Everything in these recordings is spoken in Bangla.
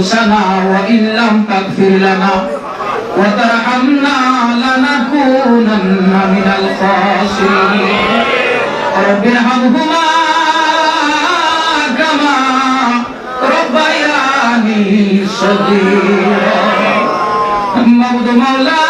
أنفسنا وإن لم تغفر لنا وترحمنا لنكونن من الخاسرين رب ارحمهما كما ربياني صغيرا مولى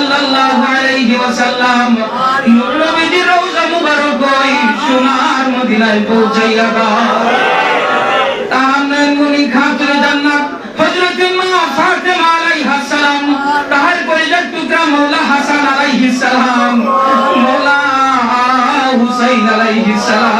সাল্লাল্লাহু আলাইহি ওয়াসাল্লাম, নূর নবীজির রওজা মুবারক ওই সোনার মদিনায় পৌঁছাইয়া দাও তাহার গুনি খাতুনে জান্নাত হযরত মা ফাতেমা আলাইহিস সালাম তাহার কলিজার টুকরা মাওলা হাসান আলাইহিস সালাম মাওলা হুসাইন আলাইহিস সালাম।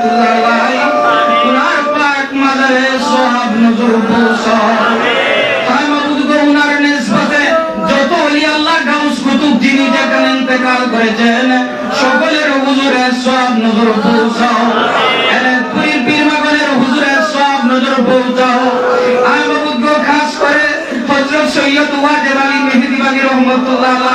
রহমতুল্লাহ আলাইহি উনার পাক মাজারে সওয়াব নজর পৌঁছাও তাই মাবুদ উনার নিসবতে যত ওলি আল্লাহ গাউস কুতুব যিনি যেখানে ইন্তেকাল করেছেন সকলের হুজুরে সওয়াব নজর পৌঁছাও এরে পীর পীর মাগনের হুজুরে সৈয়দ ওয়াজেদ আলী মেহেদি রহমতুল্লাহ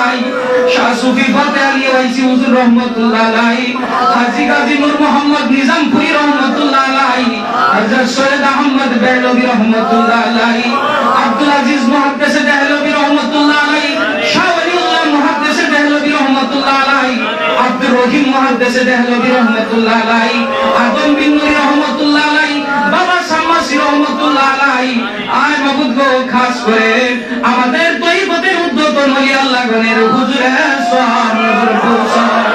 লক্ষ মুতাদের জিন্দা করে আলা পীর সুফি ফতে আলী ওয়াইসি হুজুর রহমাতুল্লাহ আলাইহি, হাজী গাজী নূর মোহাম্মদ নিজামপুরি রহমাতুল্লাহ আলাইহি হযরত সৈয়দ আহমদ বেহলভী রহমাতুল্লাহ আলাইহি, আব্দুল আজিজ মুহাদ্দিস দেহলভী রহমাতুল্লাহ আলাইহি, শাহ মুহাদ্দিস দেহলভী রহমাতুল্লাহ আলাইহি, আব্দুর রহিম মুহাদ্দিস দেহলভী রহমাতুল্লাহ আলাইহি, আদম বিন নূরি রহমাতুল্লাহ আলাইহি, বাবা শামাসি রহমাতুল্লাহ আলাইহি। আয় মাবুদ গো, খাস করে উদ্যতন হলি আল্লাহ গনের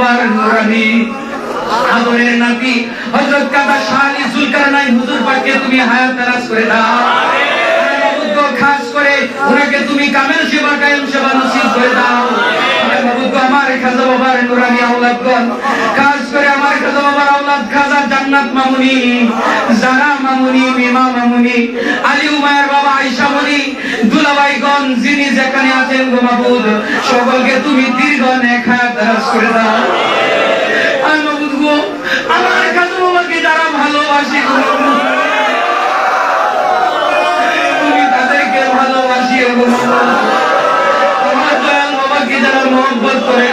বাবার নুরানি, আদরের নাতি, হযরত কাদা শালি জুলকারনাইন হুজুর পাককে তুমি হায়াত দারাজ করে দাও। খাস করে, ওনাকে তুমি কামেল সেবা, কায়েম সেবা নসিব করে দাও। আমার নুরানি খাস করে আমার খাজা জান্নাত মামুনি জারা মামুনি মিমা মামুনি আলী উমায়ের বাবা মুনি দুলাভাইগণ যিনি যেখানে আছেন গো মাবুদ সকলকে তুমি দীর্ঘ নেক হায়াত করে দাও। মাবুদ গো, আমার যারা তুমি তাদেরকে ভালোবাসি গো। বাবাকে যারা মহব্বত করে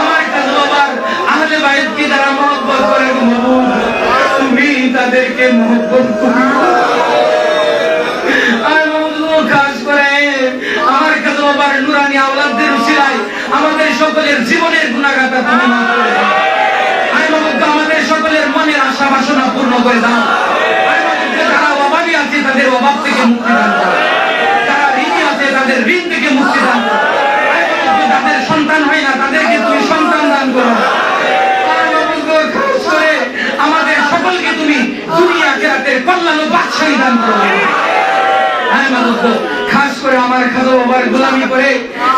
আমার খাজা বাবার আহলে বাইতকে যারা মহব্বত করে তুমি তাদেরকে মহব্বত করো। আমাদের সকলের জীবনের গুণাগাতা তুমি মাফ করে দাও। আমাদের সকলের মনের আশা বাসনা পূর্ণ করে দাও। তাদের অভাব থেকে মুক্তি দান করো যারা ঋণী আছে তাদের ঋণ থেকে মুক্তি দান করো আয় মাবুদ যাদের সন্তান হয় না তাদেরকে তুমি সন্তান দান করো আয় মাবুদ খাস করে আমাদের সকলকে তুমি দুনিয়া আখিরাতের কল্যাণ ও বাদশাহী দান করো হ্যাঁ মাদক খাস করে আমার খাজা বাবার গোলামি করে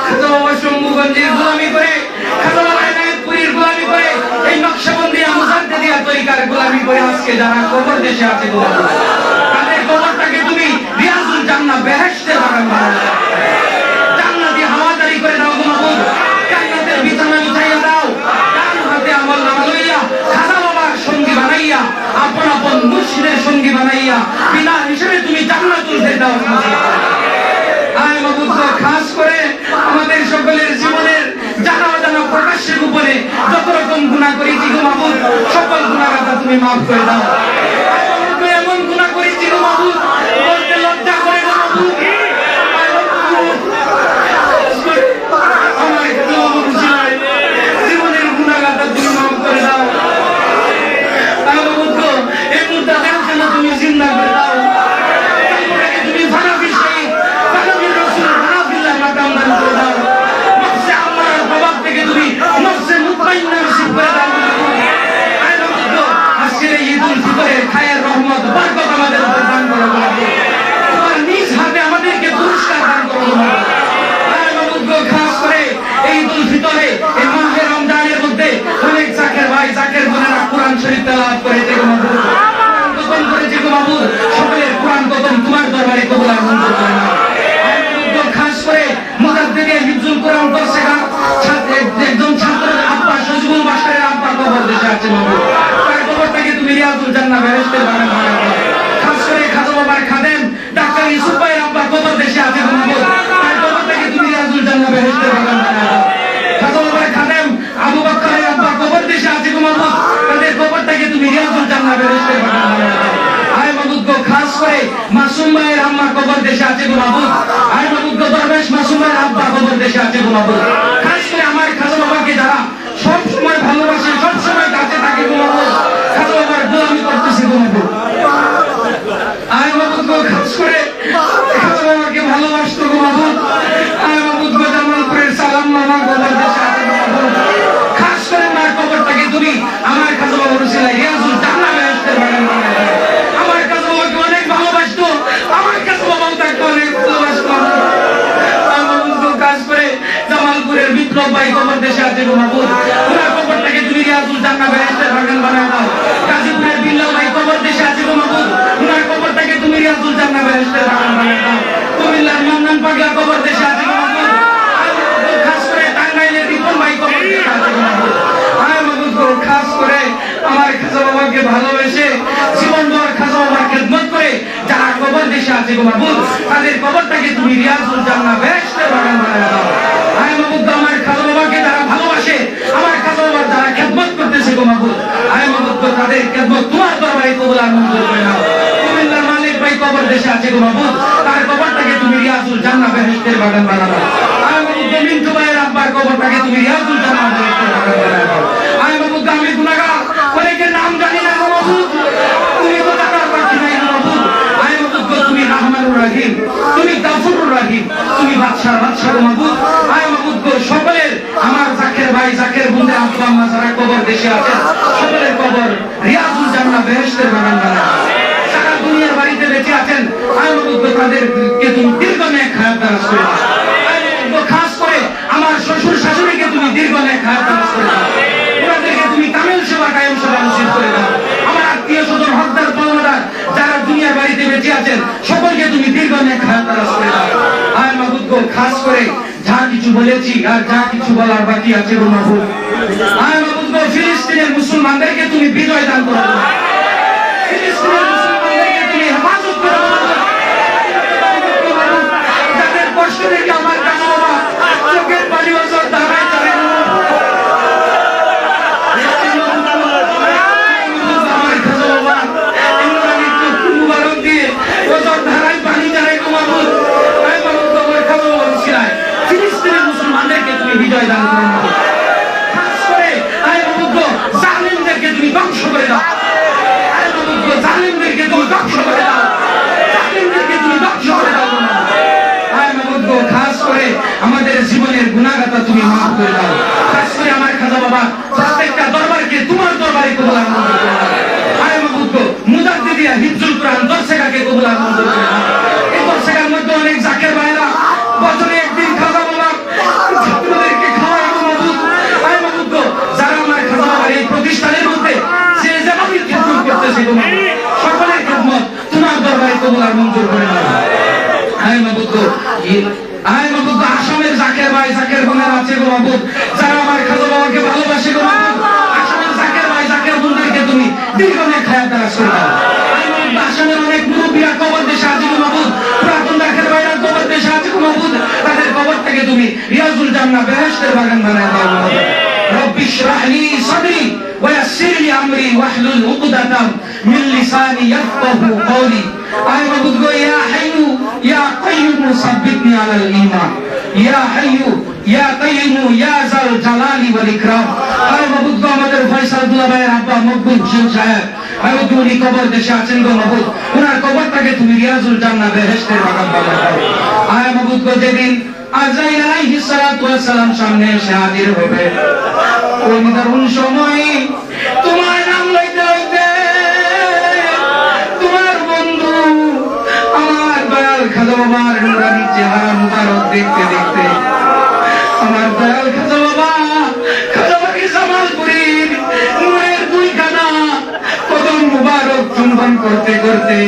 খাজা বাবা শম্ভুগঞ্জের গোলামি করে খাজা বাবা এনায়েতপুরীর গোলামি করে এই করে আজকে যারা কবর দেশে আছে তাদের কবরটাকে তুমি রিয়াজুল বাগান বানাও জান্নাতি হাওয়াদারি করে দাও গো মাবুদ জান্নাতের বিছানা বিছাইয়া দাও ডান হাতে আমল নামা লইয়া খাজা বাবার সঙ্গী বানাইয়া আপন আপন মুর্শিদের সঙ্গী বানাইয়া বিনা হিসেবে তুমি জান্নাতুল ফেরদাউস। আয় মাবুদ খাস করে আমাদের সকলের জীবনের জানা অজানা প্রকাশ্যের উপরে যত রকম গুণা করেছি গো মাবুদ সকল গুণাগাতা তুমি মাফ করে দাও মাসুম ভাইয়ের আম্মা কবর দেশে আছে গো মাবুদ আয় মাবুদ গো, দরবেশ মাসুম ভাইয়ের আব্বা কবর দেশে আছে গো মাহবুব, তাদের কবরটাকে তুমি রিয়াজুল জান্নাহ বেহেশতের বাগান বানায় দাও। আয় মাহবুব, আমার খাজা বাবাকে যারা ভালোবাসে, আমার খাজা বাবার যারা খেদমত করতেছে গো মাহবুব। আয় মাহবুব, তাদের খেদমত তোমার দরবারে কবুল আর মঞ্জুর করে নাও। কুমিল্লার মালিক ভাই কবর দেশে আছে গো মাহবুব, তার কবরটাকে তুমি রিয়াজুল জান্নাহ বেহেশতের বাগান বানাও আয় মাহবুব, মিন্টু ভাইয়ের আব্বার কবরটাকে তুমি রিয়াজুল জান্নাহ বেহেশতের বাগান বানায় দাও। আয় মাহবুব, আমি গুনাহগার। কিছু বলেছি আর যা কিছু বলার বাকি আছে মুসলমানদেরকে তুমি বিজয় দান করো। ফিলিস্তিনের মুসলমানদেরকে তুমি হেফাজত করো যাদের কষ্ট দেখে আমার কাছে বাবা চোখের পানি বছর দাঁড়ায় চলে আমার কাছে বাবা ইমরানি চক্ষু মুবারক দিয়ে বছর ধারায় পানি ঝরায় গো মাহবুব আয় মাহবুব তোমার কাছে বাবা ছিলায় ফিলিস্তিনের মুসলমানদেরকে তুমি বিজয় দান করো মাহবুব। খাস করে আয় মাহবুব জালিমদেরকে তুমি ধ্বংস করে দাও আয় মাহবুব জালিমদেরকে তুমি ধ্বংস করে দাও জালিমদেরকে তুমি ধ্বংস করে দাও আয় মাহবুব খাস করে আমাদের জীবনের গুণাগাতা তুমি মাফ করে দাও খাস করে আমার খাজা বাবা প্রত্যেকটা দরবারকে তোমার দরবারে কবুল দাও আয় গো, মুজাদ্দিদিয়া হিফজুল কোরআন দর্শেকাকে কবুল দাও এই দর্শেকার মধ্যে অনেক জাকের আয় মতো তো আসামের জাকের ভাই, জাকের বোনের আছে গো বাবু যারা আমার খাজা বাবাকে ভালোবাসে গো আসামের জাকের ভাই, জাকের বোনদেরকে তুমি? দীর্ঘ অনেক খায়াত রাখছো আসামের অনেক মুরব্বীরা কবর দেশে আছে গো বাবু পুরাতন জাকের ভাইরা কবর দেশে আছে গো বাবু তাদের কবর থেকে তুমি রিয়াজুল জান্না বেহেশতের বাগান বানায় দাও গো বাবু রব্বি ইশরাহলি সাদরি ওয়া ইয়াসসিরলি আমরি ওয়াহলুল উকদাতাম মিন লিসানি ইয়াফকাহু কওলি। আমি মাবুদ গো ইয়া হাইয়ু, ইয়া কাইয়ুম, সাব্বিতনি আলাল ঈমান। ইয়া হাইয়ু, ইয়া কাইয়ুম, ইয়া যাল জালালি ওয়াল ইকরাম। আমি মাবুদ গো আমাদের ফয়সাল দুলা ভাইয়ের আব্বা মকবুল শেখ সাহেব। আমি তুমি কবর দেশে আছেন গো মাবুদ ওনার কবরটাকে তুমি রিয়াজুল জান্নাহ বেহেশতের বাগান বানাও। আমি মাবুদ যেদিন আজাইল আলাইহিস সালাতু ওয়াস সালাম সামনে এসে হাজির হবে। ওই নিদারুণ সময়ে দেখতে দেখতে। আমার দয়াল খাজা বাবা, খাজা বাকি জামালপুরীর নূরের দুই কানা, কদম মুবারক চুম্বন করতে করতে।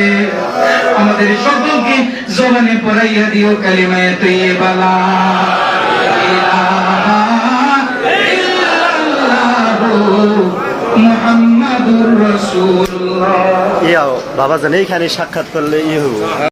আমাদের সকলকে জবানে পড়াইয়া দিও কালিমায়ে তৈয়বা লা ইলাহা ইল্লাল্লাহু মুহাম্মাদুর রাসূলুল্লাহ। ইয়াও বাবা জানে এইখানে সাক্ষাৎ করলে ইয়ে হব